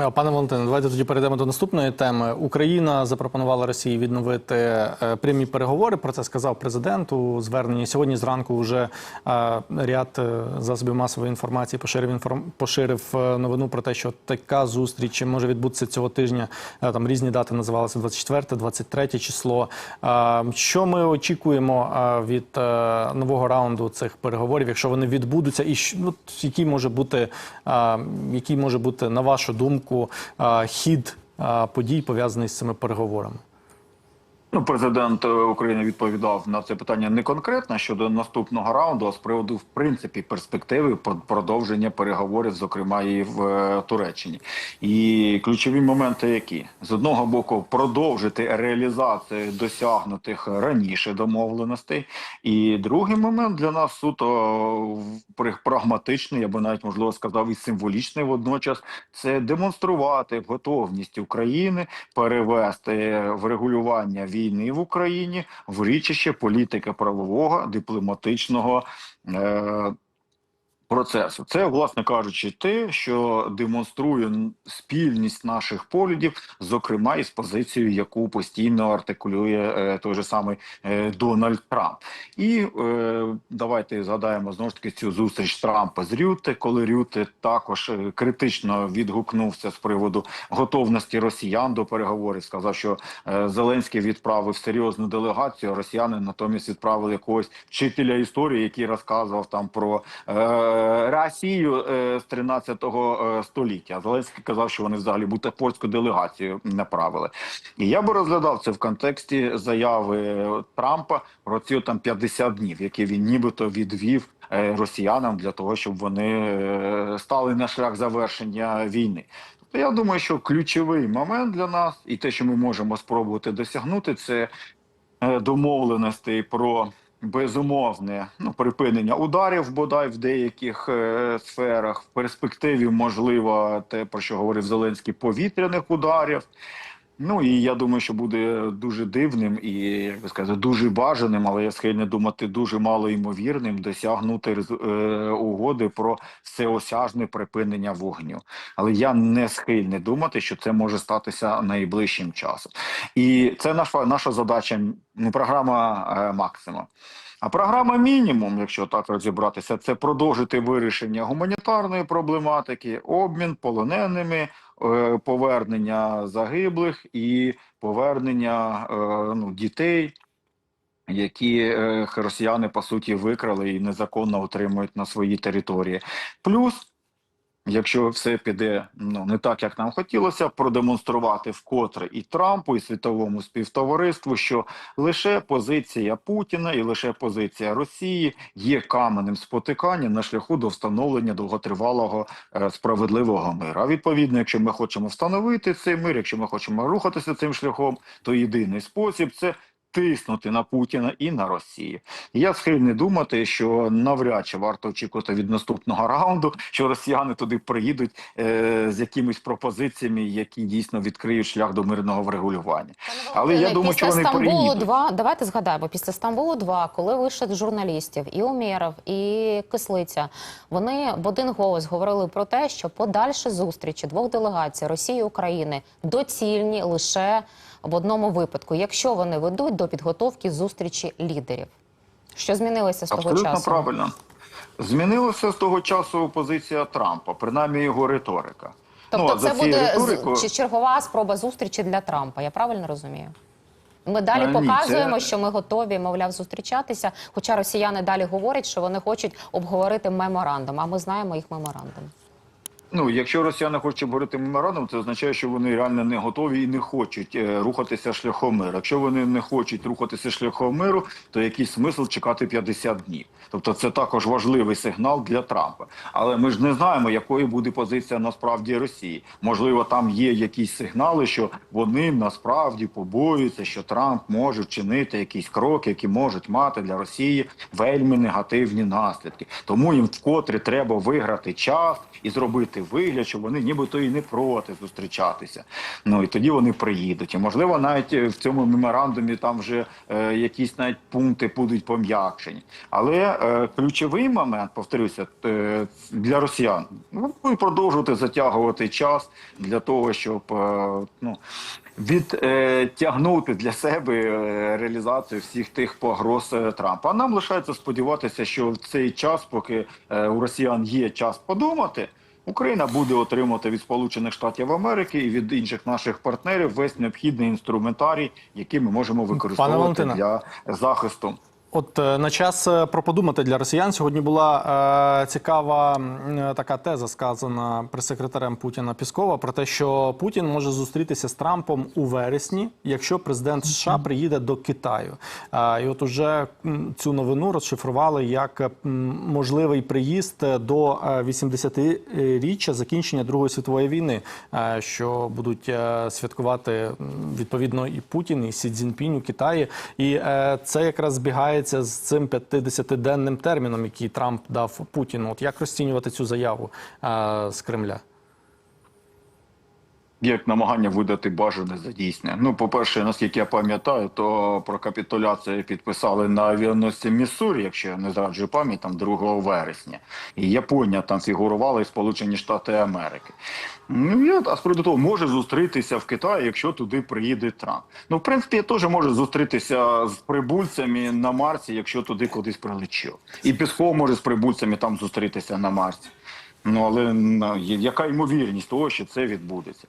Е, Пане Валентине, давайте тоді перейдемо до наступної теми. Україна запропонувала Росії відновити е, прямі переговори. Про це сказав президент у зверненні. Сьогодні зранку вже е, ряд е, засобів масової інформації поширив інформ... поширив новину про те, що така зустріч може відбутися цього тижня. Там різні дати називалися 24, 23 число. Що ми очікуємо від нового раунду цих переговорів, якщо вони відбудуться, і що- ну, який може бути, який може бути на вашу думку е, хід подій пов'язаний з цими переговорами? Ну, президент е, України відповідав на це питання не конкретно щодо наступного раунду, а з приводу в принципі перспективи продовження переговорів, зокрема і в е, Туреччині. І ключові моменти, які з одного боку продовжити реалізацію досягнутих раніше домовленостей, і другий момент для нас суто прагматичний, я би навіть можливо сказав, і символічний водночас, це демонструвати готовність України перевести врегулювання війни в Україні в річище політики правового дипломатичного е, процесу. Це, власне кажучи, те, що демонструє спільність наших поглядів, зокрема із позицією, яку постійно артикулює е, той же самий е, Дональд Трамп. І е, давайте згадаємо знову ж таки цю зустріч Трампа з Рюте, коли Рюте також критично відгукнувся з приводу готовності росіян до переговорів. Сказав, що Зеленський відправив серйозну делегацію. а Росіяни натомість відправили якогось вчителя історії, який розказував там про Росію е, з 13-го е, століття. Зеленський казав, що вони взагалі будто польську делегацію направили. І я би розглядав це в контексті заяви Трампа про ці там 50 днів, які він нібито відвів е, росіянам для того, щоб вони е, стали на шлях завершення війни. Тобто я думаю, що ключовий момент для нас, і те, що ми можемо спробувати досягнути, це е, домовленостей про безумовне ну, припинення ударів, бодай в деяких е, сферах. В перспективі можливо те, про що говорив Зеленський, повітряних ударів. Ну і я думаю, що буде дуже дивним і як би сказати, дуже бажаним, але я схильний думати дуже мало ймовірним досягнути е, угоди про всеосяжне припинення вогню. Але я не схильний думати, що це може статися найближчим часом. І це наша наша задача, програма е, максимум. А програма мінімум, якщо так розібратися, це продовжити вирішення гуманітарної проблематики, обмін полоненими, повернення загиблих і повернення е, ну, дітей, які е, росіяни по суті викрали і незаконно отримують на своїй території. Плюс Якщо все піде ну не так, як нам хотілося, продемонструвати вкотре і Трампу, і світовому співтовариству, що лише позиція Путіна і лише позиція Росії є каменем спотикання на шляху до встановлення довготривалого е, справедливого миру. А відповідно, якщо ми хочемо встановити цей мир, якщо ми хочемо рухатися цим шляхом, то єдиний спосіб це. Тиснути на Путіна і на Росію. Я схильний думати, що навряд чи варто очікувати від наступного раунду, що росіяни туди приїдуть е, з якимись пропозиціями, які дійсно відкриють шлях до мирного врегулювання. Але я думаю, що вони Стамбулу приїдуть. 2 давайте згадаємо, після Стамбулу 2 коли вийшли журналістів і Умєров, і Кислиця, вони в один голос говорили про те, що подальші зустрічі двох делегацій Росії і України доцільні лише в одному випадку, якщо вони ведуть до підготовки зустрічі лідерів. Що змінилося з того Абсолютно часу? правильно. Змінилася з того часу позиція Трампа, принаймні його риторика. Тобто, ну, це буде з- риторикою- чергова спроба зустрічі для Трампа. Я правильно розумію? Ми далі Е, ні, показуємо, це- що ми готові, мовляв, зустрічатися. Хоча росіяни далі говорять, що вони хочуть обговорити меморандум. А ми знаємо їх меморандум. Ну, якщо росіяни хочуть обговорити меморандум, це означає, що вони реально не готові і не хочуть е, рухатися шляхом миру. Якщо вони не хочуть рухатися шляхом миру, то який смисл чекати 50 днів? Тобто це також важливий сигнал для Трампа. Але ми ж не знаємо, якою буде позиція насправді Росії. Можливо, там є якісь сигнали, що вони насправді побоюються, що Трамп може вчинити якісь кроки, які можуть мати для Росії вельми негативні наслідки. Тому їм вкотре треба виграти час і зробити зробити вигляд, що вони нібито і не проти зустрічатися. Ну і тоді вони приїдуть. І можливо, навіть е, в цьому меморандумі там вже е, якісь навіть пункти будуть пом'якшені. Але е, ключовий момент, повторюся, е, для росіян ну, будуть продовжувати затягувати час для того, щоб е, ну. Відтягнути для себе е, реалізацію всіх тих погроз е, Трампа. А нам лишається сподіватися, що в цей час, поки е, у росіян є час подумати, Україна буде отримувати від Сполучених Штатів Америки і від інших наших партнерів весь необхідний інструментарій, який ми можемо використовувати для захисту. От е, на час е, про подумати для росіян сьогодні була е, цікава е, така теза, сказана прес-секретарем Путіна Піскова про те, що Путін може зустрітися з Трампом у вересні, якщо президент США приїде до Китаю. Е, і от уже цю новину розшифрували як е, можливий приїзд до е, 80-річчя закінчення Другої світової війни, е, що будуть е, святкувати відповідно і Путін, і Сі Цзіньпінь у Китаї. І е, це якраз збігається з цим 50-денним терміном, який Трамп дав Путіну. От як розцінювати цю заяву е, з Кремля? Як намагання видати бажане за дійсне. Ну, по-перше, наскільки я пам'ятаю, то про капітуляцію підписали на авіаносці Міссурі, якщо я не зраджую пам'ять, там 2 вересня. І Японія там фігурувала і Сполучені Штати Америки. Ну, я, а того, може зустрітися в Китаї, якщо туди приїде Трамп. Ну, в принципі, я теж можу зустрітися з прибульцями на Марсі, якщо туди кудись прилечу. І Пісков може з прибульцями там зустрітися на Марсі. Ну, але яка ймовірність того, що це відбудеться?